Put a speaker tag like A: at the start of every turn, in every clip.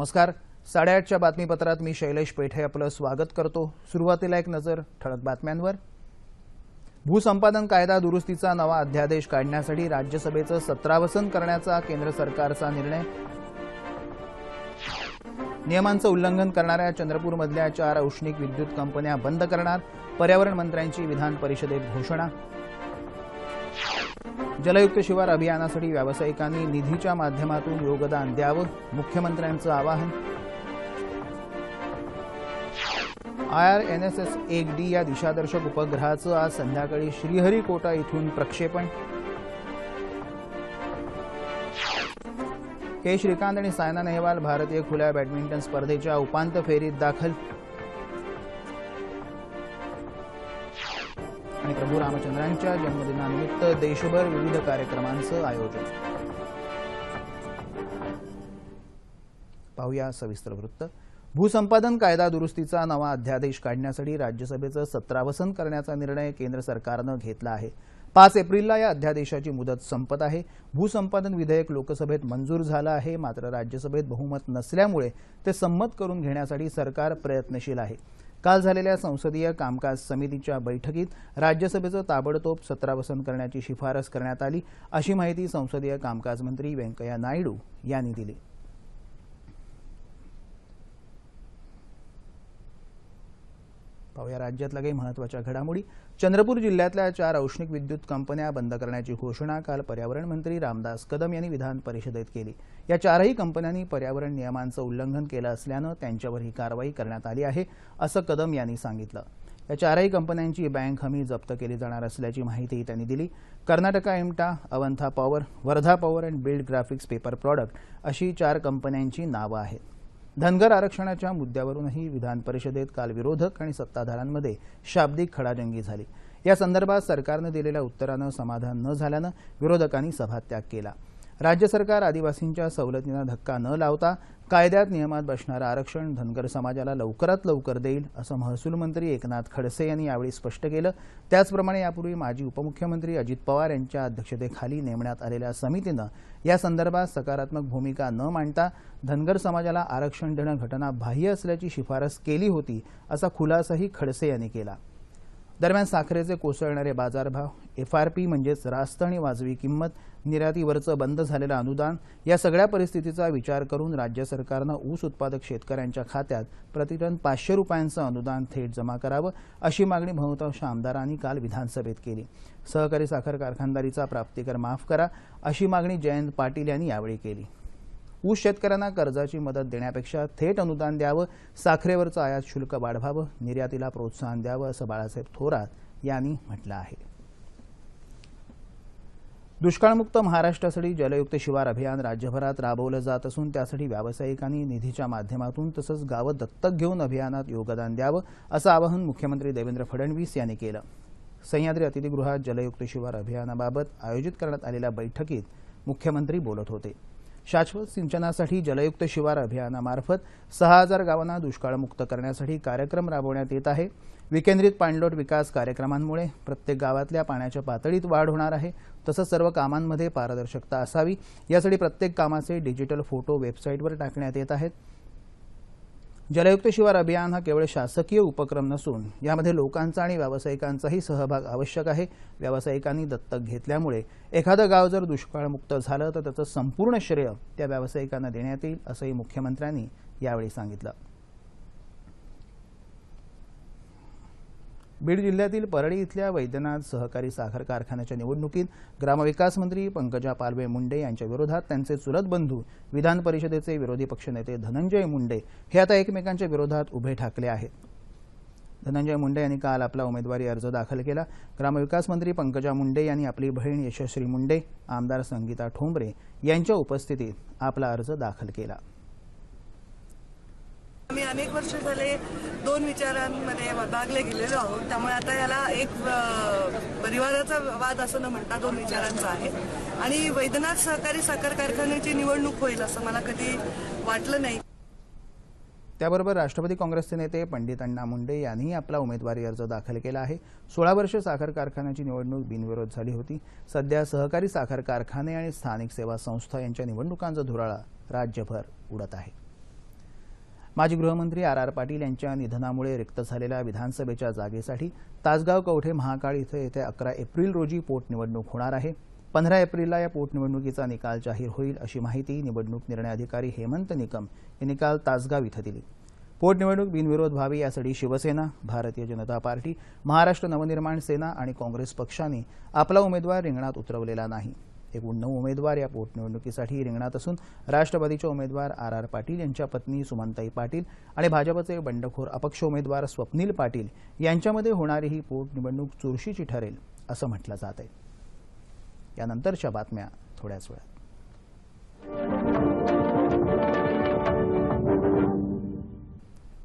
A: नमस्कार साडेआठच्या बातमीपत्रात मी शैलेश पेठे आपलं स्वागत करतो सुरुवातीला एक नजर ठळक बातम्यांवर भूसंपादन कायदा दुरुस्तीचा नवा अध्यादेश काढण्यासाठी राज्यसभेचं सत्रावसन करण्याचा केंद्र सरकारचा निर्णय नियमांचं उल्लंघन करणाऱ्या चंद्रपूरमधल्या चार औष्णिक विद्युत कंपन्या बंद करणार पर्यावरण मंत्र्यांची विधान परिषदेत घोषणा जलयुक्त शिवार अभियानासाठी व्यावसायिकांनी निधीच्या माध्यमातून योगदान द्यावं मुख्यमंत्र्यांचं आवाहन आय आर एक डी या दिशादर्शक उपग्रहाचं आज संध्याकाळी श्रीहरिकोटा इथून प्रक्षेपण के श्रीकांत आणि सायना नेहवाल भारतीय खुल्या बॅडमिंटन स्पर्धेच्या उपांत्य फेरीत दाखल आणि प्रभू रामचंद्रांच्या जन्मदिनानिमित्त देशभर विविध कार्यक्रमांचं आयोजन पाहूया सविस्तर वृत्त भूसंपादन कायदा दुरुस्तीचा नवा अध्यादेश काढण्यासाठी राज्यसभेचं सत्रावसन करण्याचा निर्णय केंद्र सरकारनं घेतला आहे पाच एप्रिलला या अध्यादेशाची मुदत संपत आहे भूसंपादन विधेयक लोकसभेत मंजूर झालं आहे मात्र राज्यसभेत बहुमत नसल्यामुळे ते संमत करून घेण्यासाठी सरकार प्रयत्नशील आहे काल झालेल्या संसदीय कामकाज समितीच्या बैठकीत राज्यसभेचं ताबडतोब सत्रावसन करण्याची शिफारस करण्यात आली अशी माहिती संसदीय कामकाज मंत्री व्यंकय्या नायडू यांनी दिली पाहूया राज्यातल्या काही महत्वाच्या घडामोडी चंद्रपूर जिल्ह्यातल्या चार औष्णिक विद्युत कंपन्या बंद करण्याची घोषणा काल पर्यावरण मंत्री रामदास कदम यांनी विधान परिषदेत केली या चारही कंपन्यांनी पर्यावरण नियमांचं उल्लंघन केलं असल्यानं त्यांच्यावर ही कारवाई करण्यात आली आहे असं कदम यांनी सांगितलं या चारही कंपन्यांची बँक हमी जप्त केली जाणार असल्याची माहितीही त्यांनी दिली Karnataka Emta Avantha power Wardha power and build graphics paper product अशी चार कंपन्यांची नावं आहेत धनगर आरक्षणाच्या मुद्द्यावरूनही विधान परिषदेत काल विरोधक आणि सत्ताधारांमध्ये शाब्दिक खडाजंगी झाली या संदर्भात सरकारनं दिलेल्या उत्तरानं समाधान न झाल्यानं विरोधकांनी सभात्याग केला राज्य सरकार आदिवासींच्या सवलतींना धक्का न लावता कायद्यात नियमात बसणारं आरक्षण धनगर समाजाला लवकरात लवकर देईल असं महसूल मंत्री एकनाथ खडसे यांनी यावेळी स्पष्ट केलं त्याचप्रमाणे यापूर्वी माजी उपमुख्यमंत्री अजित पवार यांच्या अध्यक्षतेखाली नेमण्यात आलेल्या समितीनं या संदर्भात सकारात्मक भूमिका न मांडता धनगर समाजाला आरक्षण देणं घटनाबाह्य असल्याची शिफारस केली होती असा खुलासाही खडसे यांनी केला दरम्यान साखरेचे कोसळणारे बाजारभाव एफ आर पी म्हणजेच रास्त आणि वाजवी किंमत निर्यातीवरचं बंद झालेलं अनुदान या सगळ्या परिस्थितीचा विचार करून राज्य सरकारनं ऊस उत्पादक शेतकऱ्यांच्या खात्यात प्रतिटन पाचशे रुपयांचं अनुदान थेट जमा करावं अशी मागणी बहुतांश आमदारांनी काल विधानसभेत केली सहकारी साखर कारखानदारीचा प्राप्तिकर माफ करा अशी मागणी जयंत पाटील यांनी यावेळी केली ऊस शेतकऱ्यांना कर्जाची मदत देण्यापेक्षा थेट अनुदान द्यावं साखरेवरचं आयात शुल्क वाढवावं निर्यातीला प्रोत्साहन द्यावं असं बाळासाहेब थोरात यांनी म्हटलं आहे दुष्काळमुक्त महाराष्ट्रासाठी जलयुक्त शिवार अभियान राज्यभरात राबवलं जात असून त्यासाठी व्यावसायिकांनी निधीच्या माध्यमातून तसंच गावं दत्तक घेऊन अभियानात योगदान द्यावं असं आवाहन मुख्यमंत्री देवेंद्र फडणवीस यांनी केलं सह्याद्री अतिथीगृहात जलयुक्त शिवार अभियानाबाबत आयोजित करण्यात आलेल्या बैठकीत मुख्यमंत्री बोलत होते शाश्वत सिंचनासाठी जलयुक्त शिवार अभियानामार्फत सहा हजार गावांना दुष्काळमुक्त करण्यासाठी कार्यक्रम राबवण्यात येत आहे विकेंद्रित पाणलोट विकास कार्यक्रमांमुळे प्रत्येक गावातल्या पाण्याच्या पातळीत वाढ होणार आहे तसंच सर्व कामांमध्ये पारदर्शकता असावी यासाठी प्रत्येक कामाचे डिजिटल फोटो वेबसाईटवर टाकण्यात येत आहेत जलयुक्त शिवार अभियान हा केवळ शासकीय उपक्रम नसून यामध्ये लोकांचा आणि व्यावसायिकांचाही सहभाग आवश्यक आहे व्यावसायिकांनी दत्तक घेतल्यामुळे एखादं गाव जर दुष्काळमुक्त झालं तर त्याचं संपूर्ण श्रेय त्या व्यावसायिकांना देण्यात येईल असंही मुख्यमंत्र्यांनी यावेळी सांगितलं बीड जिल्ह्यातील परळी इथल्या वैद्यनाथ सहकारी साखर कारखान्याच्या निवडणुकीत ग्रामविकास मंत्री पंकजा पालवे मुंडे यांच्या विरोधात त्यांचे चुलत बंधू विधान परिषदेचे विरोधी पक्षनेते धनंजय मुंडे हे आता एकमेकांच्या विरोधात उभे ठाकले आहेत धनंजय मुंडे यांनी काल आपला उमेदवारी अर्ज दाखल केला ग्रामविकास मंत्री पंकजा मुंडे यांनी आपली बहीण यशस्वी मुंडे आमदार संगीता ठोंबरे यांच्या उपस्थितीत आपला अर्ज दाखल केला अनेक वर्ष झाले दोन विचारांमध्ये भागले गेलेलो आहोत त्यामुळे आता याला एक परिवाराचा वाद असं न म्हणता दोन विचारांचा आहे आणि वैद्यनाथ सहकारी साखर कारखान्याची निवडणूक होईल असं मला कधी वाटलं नाही त्याबरोबर राष्ट्रवादी काँग्रेसचे नेते पंडित अण्णा मुंडे यांनीही आपला उमेदवारी अर्ज दाखल केला आहे सोळा वर्ष साखर कारखान्याची निवडणूक बिनविरोध झाली होती सध्या सहकारी साखर कारखाने आणि स्थानिक सेवा संस्था यांच्या निवडणुकांचा धुराळा राज्यभर उडत आहे माजी गृहमंत्री आर आर पाटील यांच्या निधनामुळे रिक्त झालेल्या विधानसभेच्या जागेसाठी तासगाव कवठे महाकाळ इथं येत्या अकरा एप्रिल रोजी पोटनिवडणूक होणार आहे पंधरा एप्रिलला या पोटनिवडणुकीचा निकाल जाहीर होईल अशी माहिती निवडणूक निर्णय अधिकारी हेमंत निकम यांनी काल तासगाव इथं दिली पोटनिवडणूक बिनविरोध व्हावी यासाठी शिवसेना भारतीय जनता पार्टी महाराष्ट्र नवनिर्माण सेना आणि काँग्रेस पक्षांनी आपला उमेदवार रिंगणात उतरवलेला नाही एकूण नऊ उमेदवार या पोटनिवडणुकीसाठी रिंगणात असून राष्ट्रवादीचे उमेदवार आर आर पाटील यांच्या पत्नी सुमनताई पाटील आणि भाजपचे बंडखोर अपक्ष उमेदवार स्वप्नील पाटील यांच्यामध्ये होणारी ही पोटनिवडणूक चुरशीची ठरेल असं म्हटलं जात आहे यानंतरच्या बातम्या थोड्याच वेळात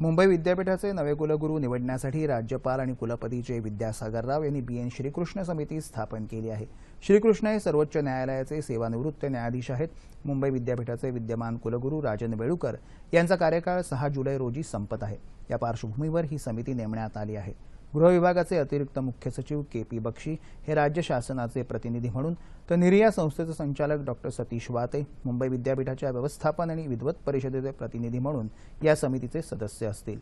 A: मुंबई विद्यापीठाचे नवे कुलगुरू निवडण्यासाठी राज्यपाल आणि कुलपती जे विद्यासागर राव यांनी बी एन श्रीकृष्ण समिती स्थापन केली आहे श्रीकृष्ण हे सर्वोच्च न्यायालयाचे सेवानिवृत्त न्यायाधीश आहेत मुंबई विद्यापीठाचे विद्यमान कुलगुरू राजन वेळुकर यांचा कार्यकाळ सहा जुलै रोजी संपत आहे या पार्श्वभूमीवर ही समिती नेमण्यात आली आहे गृह विभागाचे अतिरिक्त मुख्य सचिव के पी बक्षी हे राज्य शासनाचे प्रतिनिधी म्हणून तर निर्या संस्थेचे संचालक डॉक्टर सतीश वाते मुंबई विद्यापीठाच्या व्यवस्थापन आणि विद्वत परिषदेचे प्रतिनिधी म्हणून या समितीचे सदस्य असतील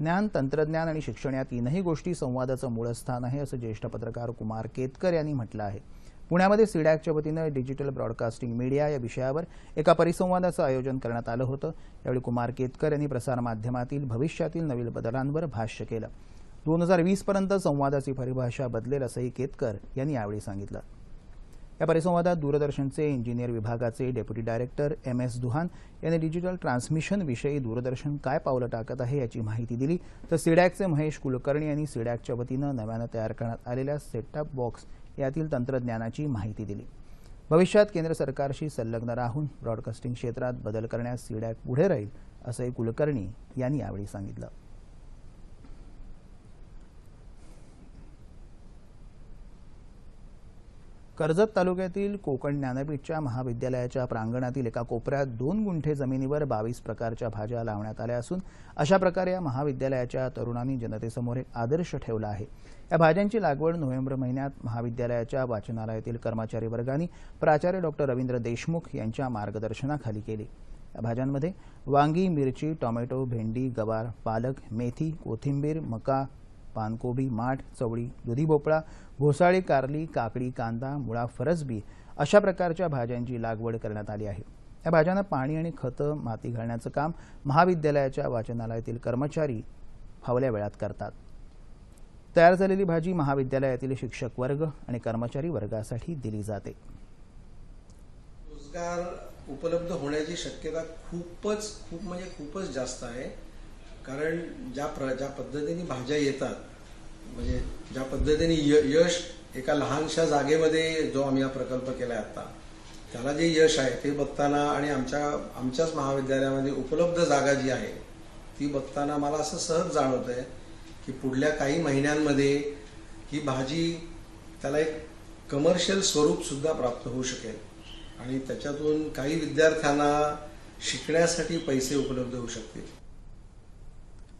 A: ज्ञान तंत्रज्ञान आणि शिक्षण या तीनही गोष्टी संवादाचं मूळ स्थान आहे असं ज्येष्ठ पत्रकार कुमार केतकर यांनी म्हटलं आहे पुण्यामध्ये सीडॅकच्या वतीनं डिजिटल ब्रॉडकास्टिंग मीडिया या विषयावर एका परिसंवादाचं आयोजन करण्यात आलं होतं यावेळी कुमार केतकर यांनी प्रसारमाध्यमातील भविष्यातील नवीन बदलांवर भाष्य केलं दोन हजार पर्यंत संवादाची परिभाषा बदलेल असंही केतकर यांनी यावेळी सांगितलं या परिसंवादात दूरदर्शनचे इंजिनियर विभागाचे deputy director M S Duhan यांनी डिजिटल ट्रान्समिशनविषयी दूरदर्शन काय पावलं टाकत आहे याची माहिती दिली तर सीडॅकचे महेश कुलकर्णी यांनी सीडॅकच्या वतीनं नव्यानं तयार करण्यात आलेल्या सेटटॉप बॉक्स यातील तंत्रज्ञानाची माहिती दिली भविष्यात केंद्र सरकारशी संलग्न राहून ब्रॉडकास्टिंग क्षेत्रात बदल करण्यास सीडॅक पुढे राहील असंही कुलकर्णी यांनी यावेळी सांगितलं कर्जत तालुक्यातील कोकण ज्ञानपीठच्या महाविद्यालयाच्या प्रांगणातील एका कोपऱ्यात दोन गुंठे जमिनीवर बावीस प्रकारच्या भाज्या लावण्यात आल्या असून अशा प्रकारे या महाविद्यालयाच्या तरुणांनी जनतेसमोर एक आदर्श ठेवला आहे या भाज्यांची लागवड नोव्हेंबर महिन्यात महाविद्यालयाच्या वाचनालयातील कर्मचारी वर्गाने प्राचार्य डॉक्टर रवींद्र देशमुख यांच्या मार्गदर्शनाखाली केली या भाज्यांमध्ये वांगी मिरची टॉमॅटो भेंडी गवार पालक मेथी कोथिंबीर मका पानकोबी माठ चवळी दुधी भोपळा घोसाळी कारली काकडी कांदा मुळा फरसबी अशा प्रकारच्या भाज्यांची लागवड करण्यात आली आहे या भाज्यांना पाणी आणि खतं माती घालण्याचं काम महाविद्यालयाच्या वाचनालयातील कर्मचारी फावल्या वेळात करतात तयार झालेली भाजी महाविद्यालयातील शिक्षक वर्ग आणि कर्मचारी वर्गासाठी दिली जाते रोजगार उपलब्ध होण्याची शक्यता खूपच खूप म्हणजे खूपच जास्त आहे कारण ज्या प्र ज्या पद्धतीने भाज्या येतात म्हणजे ज्या पद्धतीने यश एका लहानशा जागेमध्ये जो आम्ही हा प्रकल्प केला आहे आता त्याला जे यश आहे ते बघताना आणि आमच्या आमच्याच महाविद्यालयामध्ये उपलब्ध जागा जी आहे ती बघताना मला असं सहज जाणवत आहे की पुढल्या काही महिन्यांमध्ये ही भाजी त्याला एक कमर्शियल स्वरूपसुद्धा प्राप्त होऊ शकेल आणि त्याच्यातून काही विद्यार्थ्यांना शिकण्यासाठी पैसे उपलब्ध होऊ शकतील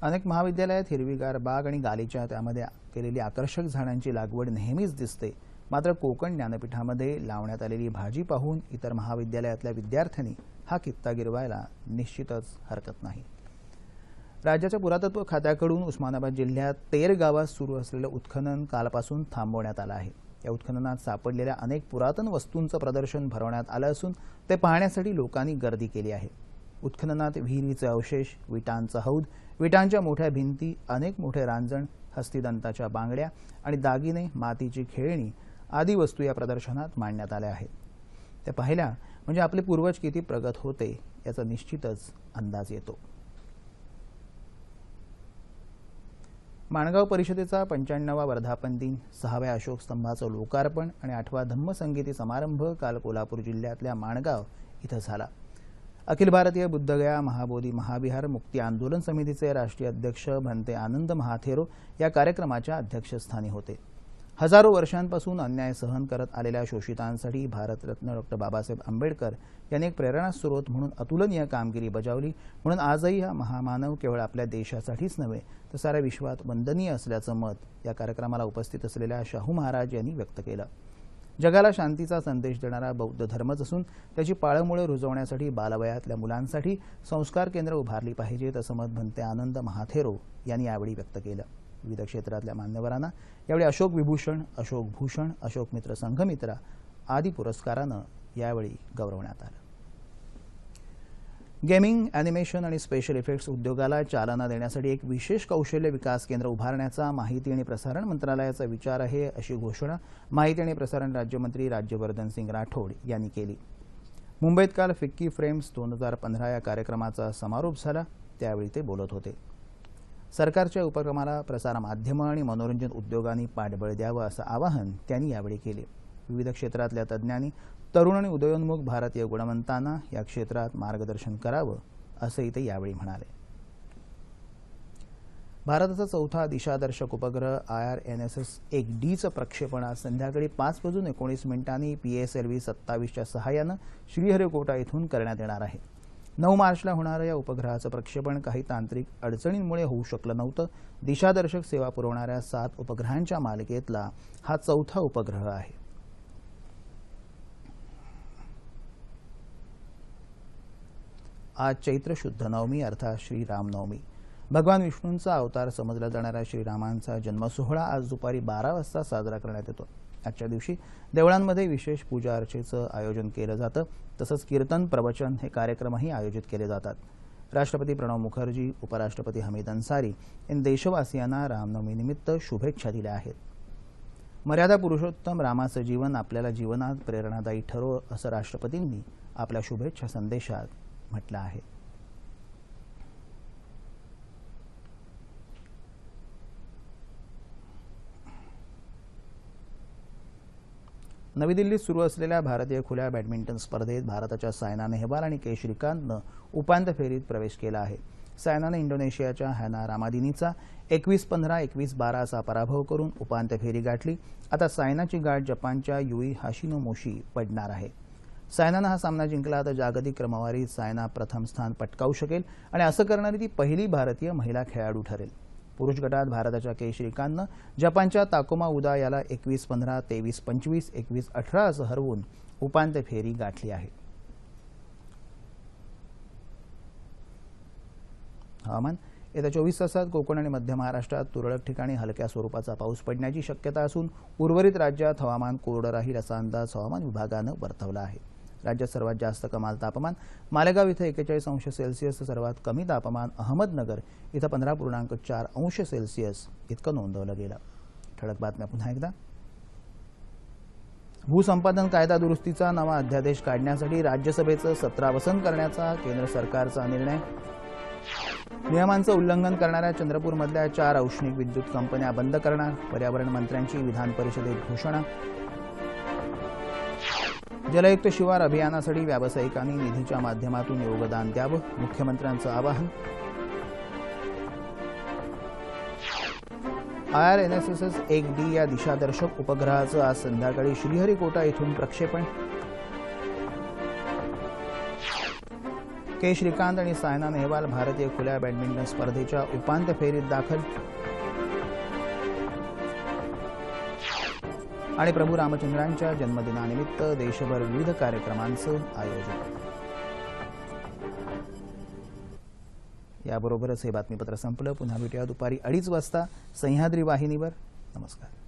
A: अनेक महाविद्यालयात हिरवीगार बाग आणि गालीच्या त्यामध्ये केलेली आकर्षक झाडांची लागवड नेहमीच दिसते मात्र कोकण ज्ञानपीठामध्ये लावण्यात आलेली भाजी पाहून इतर महाविद्यालयातल्या विद्यार्थ्यांनी हा कित्ता गिरवायला निश्चितच हरकत नाही राज्याच्या पुरातत्व खात्याकडून उस्मानाबाद जिल्ह्यात तेर गावात सुरू असलेलं उत्खनन कालपासून थांबवण्यात आलं आहे या उत्खननात सापडलेल्या अनेक पुरातन वस्तूंचं प्रदर्शन भरवण्यात आलं असून ते पाहण्यासाठी लोकांनी गर्दी केली आहे उत्खननात विहिरीचे अवशेष विटांचा हौद विटांच्या मोठ्या भिंती अनेक मोठे रांजण हस्तिदंताच्या बांगड्या आणि दागिने मातीची खेळणी आदी वस्तू या प्रदर्शनात मांडण्यात आल्या आहेत त्या पाहिल्या म्हणजे आपले पूर्वज किती प्रगत होते याचा निश्चितच अंदाज येतो माणगाव परिषदेचा पंच्याण्णवा वर्धापन दिन सहाव्या अशोक स्तंभाचं लोकार्पण आणि आठवा धम्मसंगीती समारंभ काल कोल्हापूर जिल्ह्यातल्या माणगाव इथं झाला अखिल भारतीय बुद्धगया महाबोधी महाविहार मुक्ती आंदोलन समितीचे राष्ट्रीय अध्यक्ष भंते आनंद महाथेरो या कार्यक्रमाच्या अध्यक्षस्थानी होते हजारो वर्षांपासून अन्याय सहन करत आलेल्या शोषितांसाठी भारतरत्न डॉक्टर बाबासाहेब आंबेडकर यांनी एक प्रेरणास्रोत म्हणून अतुलनीय कामगिरी बजावली म्हणून आजही हा महामानव केवळ आपल्या देशासाठीच नव्हे तर साऱ्या विश्वात वंदनीय असल्याचं मत या कार्यक्रमाला उपस्थित असलेल्या शाहू महाराज यांनी व्यक्त केलं जगाला शांतीचा संदेश देणारा बौद्ध धर्मच असून त्याची पाळमुळे रुजवण्यासाठी बालवयातल्या मुलांसाठी संस्कार केंद्र उभारली पाहिजेत असं मत भंते आनंद महाथेरो यांनी यावेळी व्यक्त केलं विविध क्षेत्रातल्या मान्यवरांना यावेळी अशोक विभूषण अशोक भूषण अशोक मित्र संघमित्रा आदी पुरस्कारानं यावेळी गौरवण्यात आलं गेमिंग ॲनिमेशन आणि स्पेशल इफेक्ट्स उद्योगाला चालना देण्यासाठी एक विशेष कौशल्य विकास केंद्र उभारण्याचा माहिती आणि प्रसारण मंत्रालयाचा विचार आहे अशी घोषणा माहिती आणि प्रसारण राज्यमंत्री राज्यवर्धन सिंग राठोड यांनी केली मुंबईत काल फिक्की फ्रेम्स दोन हजार पंधरा या कार्यक्रमाचा समारोप झाला त्यावेळी ते बोलत होते सरकारच्या उपक्रमाला प्रसारमाध्यमं आणि मनोरंजन उद्योगांनी पाठबळ द्यावं असं आवाहन त्यांनी यावेळी केले विविध क्षेत्रातल्या तज्ज्ञांनी तरुण आणि उदयोन्मुख भारतीय गुणवंतांना या क्षेत्रात मार्गदर्शन करावं असंही ते यावेळी म्हणाले भारताचा चौथा दिशादर्शक उपग्रह I R N S S एक डीचं प्रक्षेपण आज संध्याकाळी पाच वाजून एकोणीस मिनिटांनी पी एस एल व्ही सत्तावीसच्या सहाय्यानं श्रीहरिकोटा इथून करण्यात येणार आहे नऊ मार्चला होणाऱ्या या उपग्रहाचं प्रक्षेपण काही तांत्रिक अडचणींमुळे होऊ शकलं नव्हतं दिशादर्शक सेवा पुरवणाऱ्या सात उपग्रहांच्या मालिकेतला हा चौथा उपग्रह आहे आज चैत्र शुद्ध नवमी अर्थात श्रीरामनवमी भगवान विष्णूंचा अवतार समजला जाणाऱ्या श्रीरामांचा जन्मसोहळा आज दुपारी बारा वाजता साजरा करण्यात येतो आजच्या दिवशी देवळांमध्ये विशेष पूजा अर्चेचं आयोजन केलं जातं तसंच कीर्तन प्रवचन हे कार्यक्रमही आयोजित केले जातात राष्ट्रपती प्रणव मुखर्जी उपराष्ट्रपती हमीद अन्सारी यांनी देशवासियांना रामनवमीनिमित्त शुभेच्छा दिल्या आहेत मर्यादा पुरुषोत्तम रामाचं जीवन आपल्याला जीवनात प्रेरणादायी ठरो असं राष्ट्रपतींनी आपल्या शुभेच्छा संदेशात म्हटलं आहे नवी दिल्लीत सुरू असलेल्या भारतीय खुल्या बॅडमिंटन स्पर्धेत भारताच्या सायना नेहवाल आणि के श्रीकांतनं उपांत्य फेरीत प्रवेश केला आहे सायनानं इंडोनेशियाच्या हॅना रामादिनीचा एकवीस पंधरा एकवीस बारा असा पराभव करून उपांत्य फेरी गाठली आता सायनाची गाठ जपानच्या युई हाशिनोमोशी पडणार आहे सायनानं हा सामना जिंकला तर जागतिक क्रमवारीत सायना प्रथम स्थान पटकावू शकेल आणि असं करणारी ती पहिली भारतीय महिला खेळाडू ठरेल पुरुष गटात भारताच्या के श्रीकांतनं जपानच्या ताकोमा उदा याला एकवीस पंधरा तेवीस पंचवीस एकवीस अठरा असं हरवून उपांत्य फेरी गाठली आहे हवामान येत्या चोवीस तासात कोकण आणि मध्य महाराष्ट्रात तुरळक ठिकाणी हलक्या स्वरूपाचा पाऊस पडण्याची शक्यता असून उर्वरित राज्यात हवामान कोरडं राहील असा अंदाज हवामान विभागानं वर्तवला आहे राज्यात सर्वात जास्त कमाल तापमान मालेगाव इथं एक्केचाळीस अंश सेल्सिअस सर्वात कमी तापमान अहमदनगर इथं पंधरा पूर्णांक चार अंश सेल्सिअस इतकं नोंदवलं गेलं ठळक बातम्या पुन्हा एकदा भूसंपादन कायदा दुरुस्तीचा नवा अध्यादेश काढण्यासाठी राज्यसभेचं सत्रावसन करण्याचा केंद्र सरकारचा निर्णय नियमांचं उल्लंघन करणाऱ्या चंद्रपूरमधल्या चार औष्णिक विद्युत कंपन्या बंद करणार पर्यावरण मंत्र्यांची विधान परिषदेत घोषणा जलयुक्त शिवार अभियानासाठी व्यावसायिकांनी निधीच्या माध्यमातून योगदान द्यावं मुख्यमंत्र्यांचं आवाहन I R N S S S एक डी या दिशादर्शक उपग्रहाचं आज संध्याकाळी श्रीहरिकोटा इथून प्रक्षेपण के श्रीकांत आणि सायना नेहवाल भारतीय खुल्या बॅडमिंटन स्पर्धेच्या उपांत्य फेरीत दाखल आणि प्रभू रामचंद्रांच्या जन्मदिनानिमित्त देशभर विविध कार्यक्रमांचं आयोजन याबरोबरच हे बातमीपत्र संपलं पुन्हा भेटूया दुपारी अडीच वाजता सह्याद्री वाहिनीवर नमस्कार